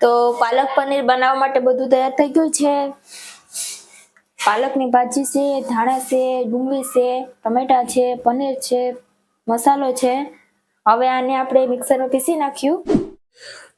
તો પાલક પનીર બનાવવા માટે બધું તૈયાર થઈ ગયું છે. પાલકની ભાજી છે, ધાણા છે, ડુંગળી છે, ટમેટા છે, પનીર છે, મસાલો છે. હવે આને આપણે મિક્સરમાં પીસી નાખ્યું.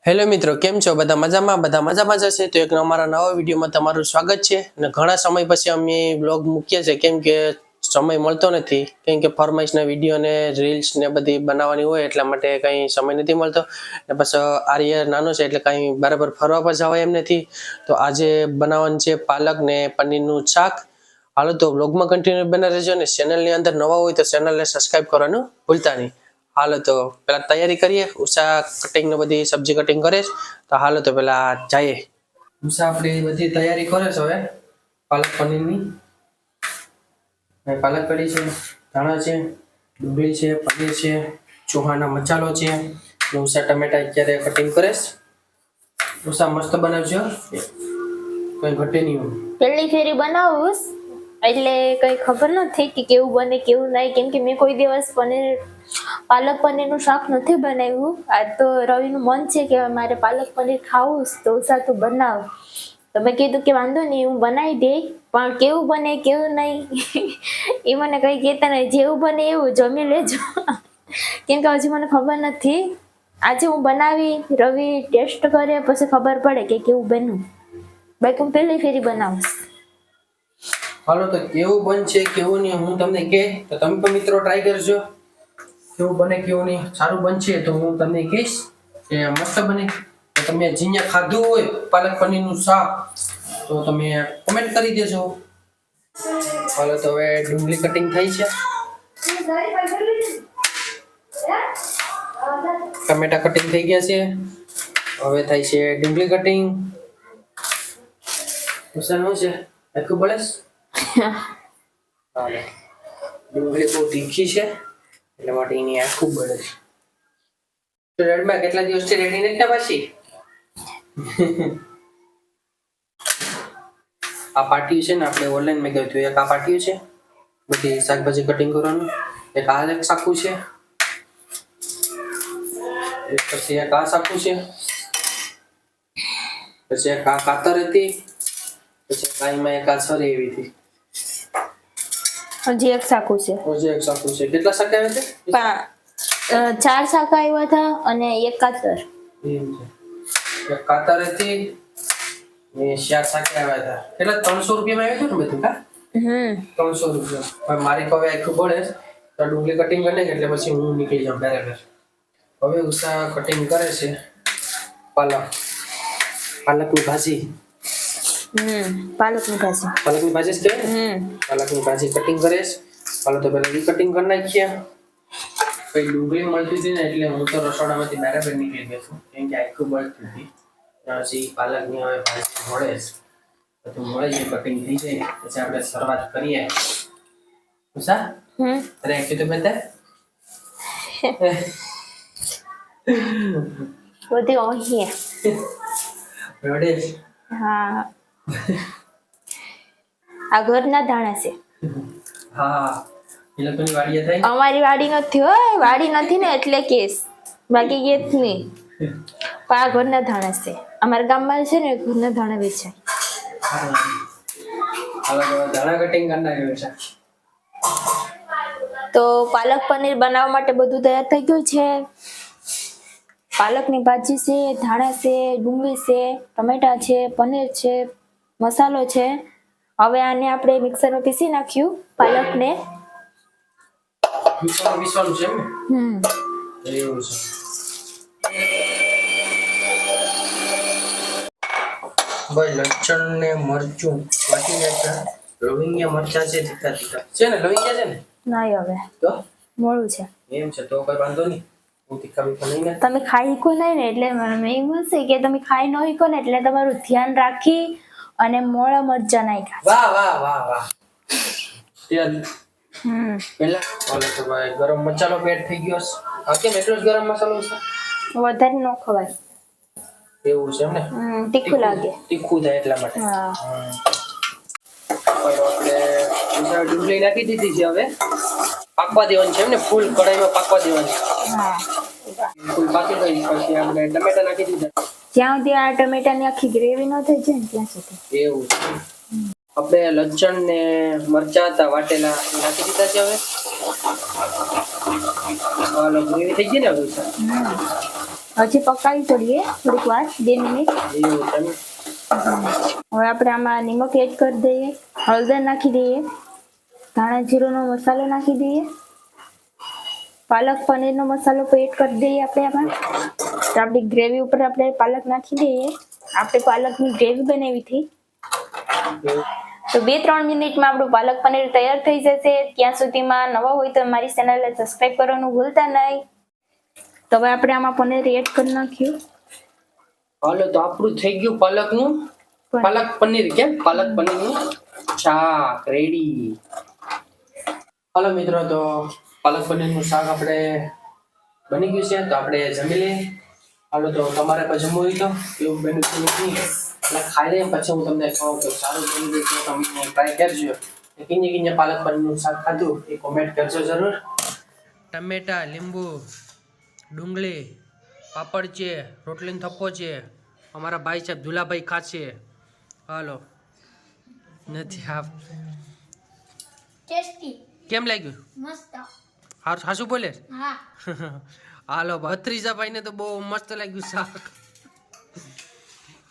હેલો મિત્રો, કેમ છો? બધા મજામાં? બધા મજામાં જશે તો એક અમારા નવા વિડીયોમાં તમારું સ્વાગત છે. અને ઘણા સમય પછી અમે બ્લોગ મૂકીએ છીએ કેમ કે સમય મળતો નથી. કેમ કે ફરમાઈશના વીડિયો ને રીલ્સ ને બધી બનાવવાની હોય એટલા માટે કંઈ સમય નથી મળતો. ને બસ આર્ય નાનો છે એટલે કંઈ બરાબર ફરવા પણ જવાય એમ નથી. તો આજે બનાવવાનું છે પાલક ને પનીરનું શાક. હાલો તો બ્લોગમાં કન્ટિન્યુ બના રહેજો ને ચેનલની અંદર નવા હોય તો ચેનલને સબસ્ક્રાઈબ કરવાનું ભૂલતા નહીં. હાલો તો પેલા તૈયારી કરીએ. ઉષા કટિંગ ને બધી સબ્જી કટિંગ કરે તો હાલો તો પેલા જઈએ. ઉષા આપણી બધી તૈયારી કરે છે હવે પાલક પનીરની. પાલક કઢી છે ધાણા છે ડુંગળી છે પનીર છે ચોહાના મસાલો છે અને ટમેટા અત્યારે કટિંગ કરીશ ઉષા મસ્ત બનાવજો કઈ ઘટે નહીં પહેલી ફેરી બનાવું એટલે કઈ ખબર નથી કે કેવું બને કેવું નહીં. કેમ કે મેં કોઈ દિવસ પનીર પાલક પનીરનું શાક નથી બનાવ્યું. આ તો રવિનું મન છે કે મારે પાલક પનીર ખાવું છે, તો બનાવ. તો મેં કીધું કે વાંધો નહીં હું બનાવી દે. પણ કેવું બને કેવું નહીં એ મને કંઈ કહેતા નહીં. જેવું બને એવું જમી લેજો. કેમ કે હજી મને ખબર નથી. આજે હું બનાવી, રવિ ટેસ્ટ કરે પછી ખબર પડે કે કેવું બન્યું. બાકી હું પહેલી ફેરી બનાવું હાલો, તો કેવું બનશે, કેવું નહીં, હું તમને કહે, તો તમે પણ મિત્રો ટ્રાય કરજો. કેવું બને, કેવું નહીં, સારું બનશે, તો હું તમને કહીશ કે મસ્ત બને. તો તમે જીnya ખાધું હોય, પાલક પનીરનું શાક, તો તમે કમેન્ટ કરી દેજો. હાલો, તો હવે ડુંગળી કટિંગ થઈ છે. ટમેટા કટિંગ થઈ ગયા છે. હવે થાય છે ડુંગળી કટિંગ શું છે? આખું પડે હાલે. ડુંગળી બહુ તીખી છે, એટલે માટે એની આખું તો રેડમાં કેટલા દિવસથી રેડી નથી પાછી આ પાટિયું છે ને આપણે ઓનલાઈન મેં કહ્યું એક આ પાટિયું છે. બધી શાકભાજી કટિંગ કરવાનું. એક આ એક સાકું છે. એક પછી એક આ સાકું છે. પછી એક આ કાતર હતી. પછી કાઈમાં એક આ છરી એવી હતી. હજી એક સાકું છે. હજી એક સાકું છે. કેટલા શાક આવ્યા છે? ચાર સાકા આવ્યા હતા અને એક કાતર. એક કાતર હતી ને શાક આવ્યા હતા. કેટલા ત્રણસો રૂપિયામાં આવ્યું હતું ને બધું કા? ત્રણસો રૂપિયા. મારી હવે આખું પડે તો ડુંગળી કટિંગ કરી એટલે પછી હું નીકળી જાઉં બરાબર. હવે ઉષા કટિંગ કરે છે. પાલક. પાલકની ભાજી. પાલકની ભાજી. પાલકની ભાજી જ કહેવાય પાલકની ભાજી કટિંગ કરે છે. પાલક તો પહેલા એ કટિંગ કરી નાખ્યા પછી ડુંગળી મળતી હતી ને એટલે હું તો રસોડામાંથી બરાબર નીકળી ગયો છું. કેમ કે આખું બળ હતી. પછી પાલકની હવે ભાજી મળે બધું મળે છે કટિંગ થઈ જાય પછી આપણે શરૂઆત કરીએ. ઉષા? હમ. અરે આખી તો બધી અહીંયા રડે? હા. આ ઘરના ધાણા છે. હા. એ લોકોની વાડીએ થાય અમારી વાડી નથી હોય વાડી નથી ને એટલે કેસ. બાકી કેસ નહીં. પણ આ ઘરના ધાણા છે. અમારા ગામમાં છે ને ઘરના ધાણા વેચાય. ધાણા કટિંગ છે. તો પાલક પનીર બનાવવા માટે બધું તૈયાર થઈ ગયું છે. પાલકની ભાજી છે ધાણા છે ડુંગળી છે ટમેટા છે પનીર છે મસાલો છે. હવે આને આપણે મિક્સરમાં પીસી નાખ્યું પાલકને. વિશ્વાનું વિશ્વાનું છે હમ. એવું છે. ભાઈ લસણ ને મરચું વાટી નાખ્યા લવિંગિયા મરચા છે તીખા તીખા. છે ને લવિંગિયા છે ને? નહીં હવે. તો? મોડું છે. એમ છે તો કઈ વાંધો નહીં. નહીં તમે ખાઈ કો નહીં ને એટલે મને એમ હશે કે તમે ખાઈ ન કો ને એટલે તમારું ધ્યાન રાખી અને મોળા મરચા નાખ્યા. વાહ વાહ વાહ વાહ. તેલ. હમ. પેલા ઓલે તો ભાઈ ગરમ મસાલો પેટ થઈ ગયો છે. આ કેમ એટલો જ ગરમ મસાલો છે? વધારે ન ખવાય. એવું છે એમ ને? તીખું લાગે. તીખું થાય એટલા માટે. આપણે ડુંગળી નાખી દીધી છે હવે. પાકવા દેવાની છે એમ ને? ફૂલ કઢાઈમાં પાકવા દેવાની. ફૂલ પાકી ગઈ પછી આપણે ટમેટા નાખી દીધા. જ્યાં સુધી આ ટમેટાની આખી ગ્રેવી ન થઈ જાય ને ત્યાં સુધી. એવું આપણે લસણ ને મરચા હતા વાટેલા નાખી દીધા છે હવે. ગ્રેવી થઈ ગઈ ને હવે? હજી પકાવી છોડીએ થોડીક વાર, બે મિનિટ? હવે આપણે આમાં નિમક એડ કરી દઈએ, હળદર નાખી દઈએ, ધાણા જીરુંનો મસાલો નાખી દઈએ, પાલક પનીરનો મસાલો પણ એડ કરી દઈએ આપણે આમાં. તો આપણી ગ્રેવી ઉપર આપણે પાલક નાખી દઈએ. આપણે પાલકની ગ્રેવી બનાવી હતી. તો બે ત્રણ મિનિટમાં આપણું પાલક પનીર તૈયાર થઈ જશે. ત્યાં સુધીમાં નવા હોય તો મારી ચેનલને સબસ્ક્રાઈબ કરવાનું ભૂલતા નહીં. તો હવે આપણે આમાં પનીર એડ કરી નાખ્યું. હાલો તો આપણું થઈ ગયું પાલકનું? નું પાલક પનીર કેમ પાલક પનીરનું શાક રેડી હાલો મિત્રો તો પાલક પનીરનું શાક આપણે બની ગયું છે તો આપણે જમી લઈએ. હાલો તો તમારે પણ જમવું હોય તો એવું બન્યું છે નથી એટલે ખાઈ લઈએ પછી હું તમને કહું કે સારું બની ગયું તો તમે ટ્રાય કરજો. કિંજે કિંજે પાલક પનીરનું શાક ખાધું એ કોમેન્ટ કરજો જરૂર. ટમેટા લીંબુ. ડુંગળી પાપડ છે રોટલીનો થપ્પો છે અમારા ભાઈ સાહેબ દુલાભાઈ ખાશે. હાલો. નથી આપ કેમ લાગ્યું? મસ્ત. હારું હાસું બોલે? હા. હાલો ભત્રીજા ભાઈને તો બહુ મસ્ત લાગ્યું શાક.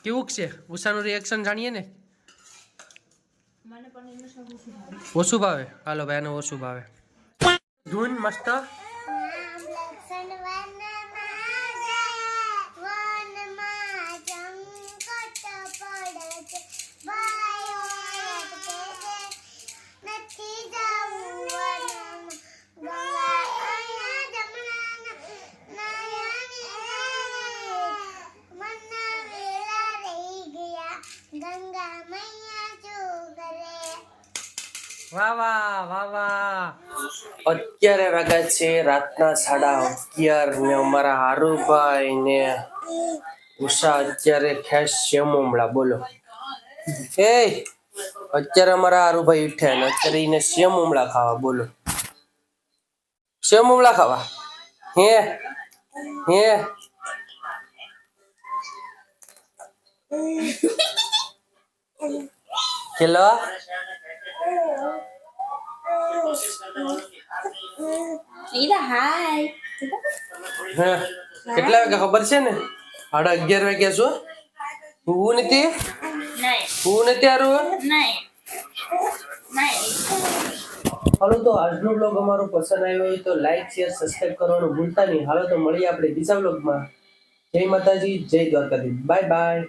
કેવું છે? ઉષાનું રિએક્શન જાણીએ ને? ઓછું ભાવે? હાલો ભાઈ આને ઓછું ભાવે. ધૂન મસ્ત. lesson 1 વાહ વાહ વાહ વાહ. અત્યારે વાગ્યા છે રાતના સાડા અગિયાર ને અમારા હારુભાઈ ને ઉષા અત્યારે ખેસ શ્યામુમળા બોલો. એ. અત્યારે અમારા હારુભાઈ ઉઠ્યા ને અત્યારે એને શ્યામુમળા ખાવા બોલો. શ્યામુમળા ખાવા? હે? હે? ચલો ઈરા હાય. હા કેટલા વાગ્યા ખબર છે ને? સાડા અગિયાર વાગ્યા છો? હું નથી? હું નથી હારું હાલો તો આજનો બ્લોગ અમારો પસંદ આવ્યો હોય તો લાઈક શેર સબસ્ક્રાઇબ કરવાનું ભૂલતા નહીં. હાલો તો મળીએ આપણે બીજા બ્લોગમાં જય માતાજી જય દ્વારકાધીશ. Bye bye